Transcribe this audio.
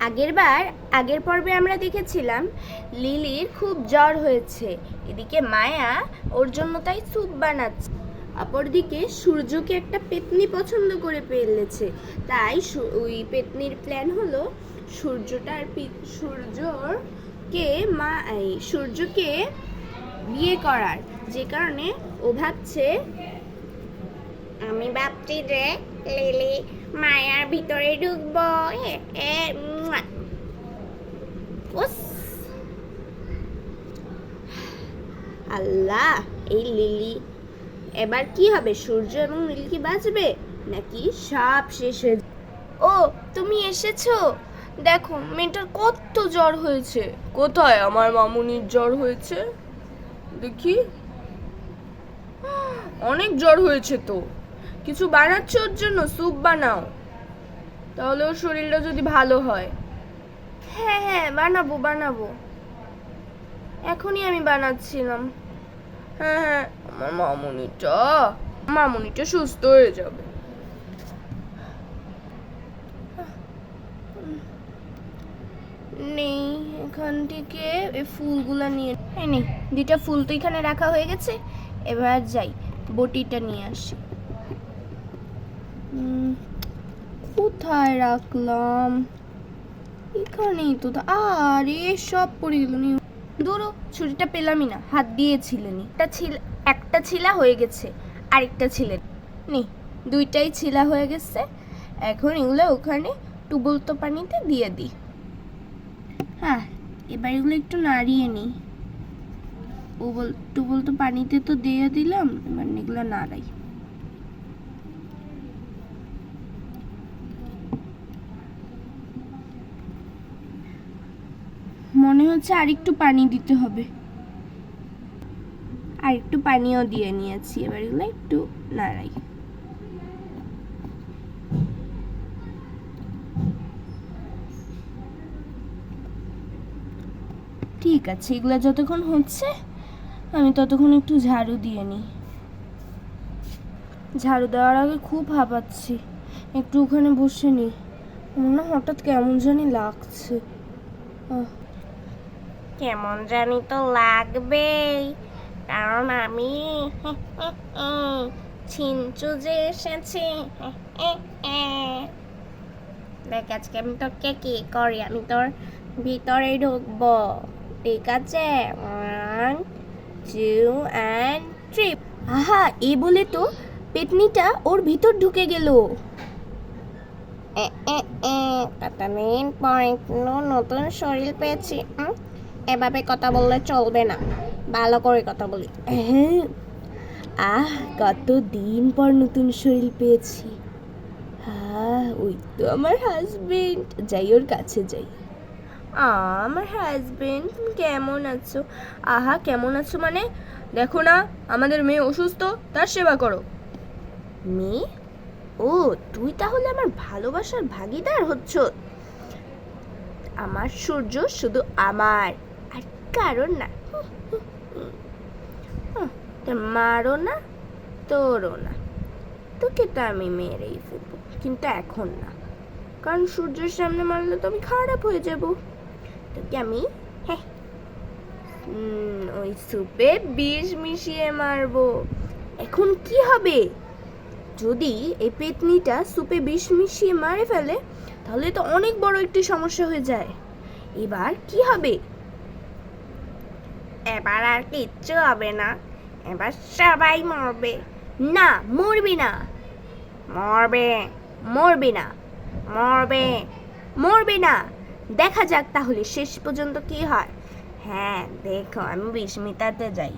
আগেরবার আগের পর্বে আমরা দেখেছিলাম লিলির খুব জ্বর হয়েছে। এদিকে মায়া ওর জন্য তাই স্যুপ বানাচ্ছে। অপরদিকে সূর্যকে একটা পেতনি পছন্দ করে ফেলেছে তাই ওই পেতনির প্ল্যান হলো সূর্যটার সূর্যকে মা সূর্যকে বিয়ে করার। যে কারণে ও ভাবছে আমি ভাবছি যে লিলি মায়ার ভিতরে ঢুকবো। আল্লাহ, এই লিলি। এবার কি হবে, সূর্য এবং লিলি কি বাঁচবে? নাকি সব শেষ হয়ে ও, তুমি এসেছ? দেখো, মেয়েটার কত জ্বর হয়েছে। কোথায় আমার মামুনির জ্বর হয়েছে? দেখি। অনেক জ্বর হয়েছে তো। কিছু বানাচ্ছ ওর জন্য স্যুপ বানাও। তাহলে ওর শরীরটা যদি ভালো হয়। হ্যাঁ হ্যাঁ বানাবো বানাবো। এখনই আমি বানাচ্ছিলাম। হ্যাঁ হ্যাঁ আমার মামুনিটা মামুনিটা সুস্থ হয়ে যাবে। নেই এখান থেকে এই ফুলগুলা নিয়ে নেই। দুইটা ফুল তো এখানে রাখা হয়ে গেছে। এবার যাই বটিটা নিয়ে আসি। কোথায় রাখলাম? এখানেই তো আরে সব পড়ে গেল নি ছুরিটা পেলামই না, হাত দিয়েছিলেনি একটা ছিল একটা ছিলা হয়ে গেছে, আরেকটা ছিলেন নি। দুইটাই ছিলা হয়ে গেছে, এখন এগুলো ওখানে টুবলতো পানিতে দিয়ে দিই হ্যাঁ এবার এগুলো একটু নাড়িয়ে নিই। উবল টুবল তো পানিতে তো দিয়ে দিলাম, এবার এগুলো নাড়াই। মনে হচ্ছে আরেকটু পানি দিতে হবে। আর একটু পানিও দিয়ে নিয়েছি, এবার এগুলো একটু নাড়াই। ঠিক আছে, এগুলো যতক্ষণ হচ্ছে, আমি ততক্ষণ একটু ঝাড়ু দিয়ে নিই। ঝাড়ু দেওয়ার আগে খুব হাঁপাচ্ছি একটু ওখানে বসে নিই। আমার না হঠাৎ কেমন জানি লাগছে। কেমন জানি তো লাগবেই। কারণ আমি ছিঞ্চু যে এসেছি। দেখ, আজকে আমি তোকে কি করি? আমি তোর ভিতরে ঢুকবো। ঠিক আছে? ওয়ান টু অ্যান্ড থ্রি আহা, এ বলে তো পেতনিটা ওর ভিতর ঢুকে গেল। নতুন শরীর পেয়েছি। এভাবে কথা বললে চলবে না। ভালো করে কথা বলি। হ্যাঁ। আহ কত দিন পর নতুন শরীর পেয়েছি। হ্যাঁ ওই তো আমার হাজবেন্ড যাই ওর কাছে যাই। আমার হাজবেন্ড কেমন আছো? আহা কেমন আছো মানে? দেখো না আমাদের মেয়ে অসুস্থ তার সেবা করো। মেয়ে? ও তুই তাহলে আমার ভালোবাসার ভাগিদার হচ্ছ। আমার সূর্য শুধু আমার। কারণ না। মারও না তোরও না। তোকে তো আমি মেরেই ফেলব, কিন্তু এখন না। কারণ সূর্যের সামনে মারলে তো আমি খারাপ হয়ে যাব। তোকে আমি হ্যাঁ ওই সুপে বিষ মিশিয়ে মারবো। এখন কি হবে? যদি এই পেতনিটা সুপে বিষ মিশিয়ে মারে ফেলে, তাহলে তো অনেক বড় একটি সমস্যা হয়ে যায়। এবার কি হবে? এবার আর কিচ্ছু হবে না। এবার সবাই মরবে। না, মরবি না। মরবে, মরবি না। মরবে, মরবি না। দেখা যাক তাহলে শেষ পর্যন্ত কি হয়। হ্যাঁ দেখো, আমি বিস্মিতাতে যাই।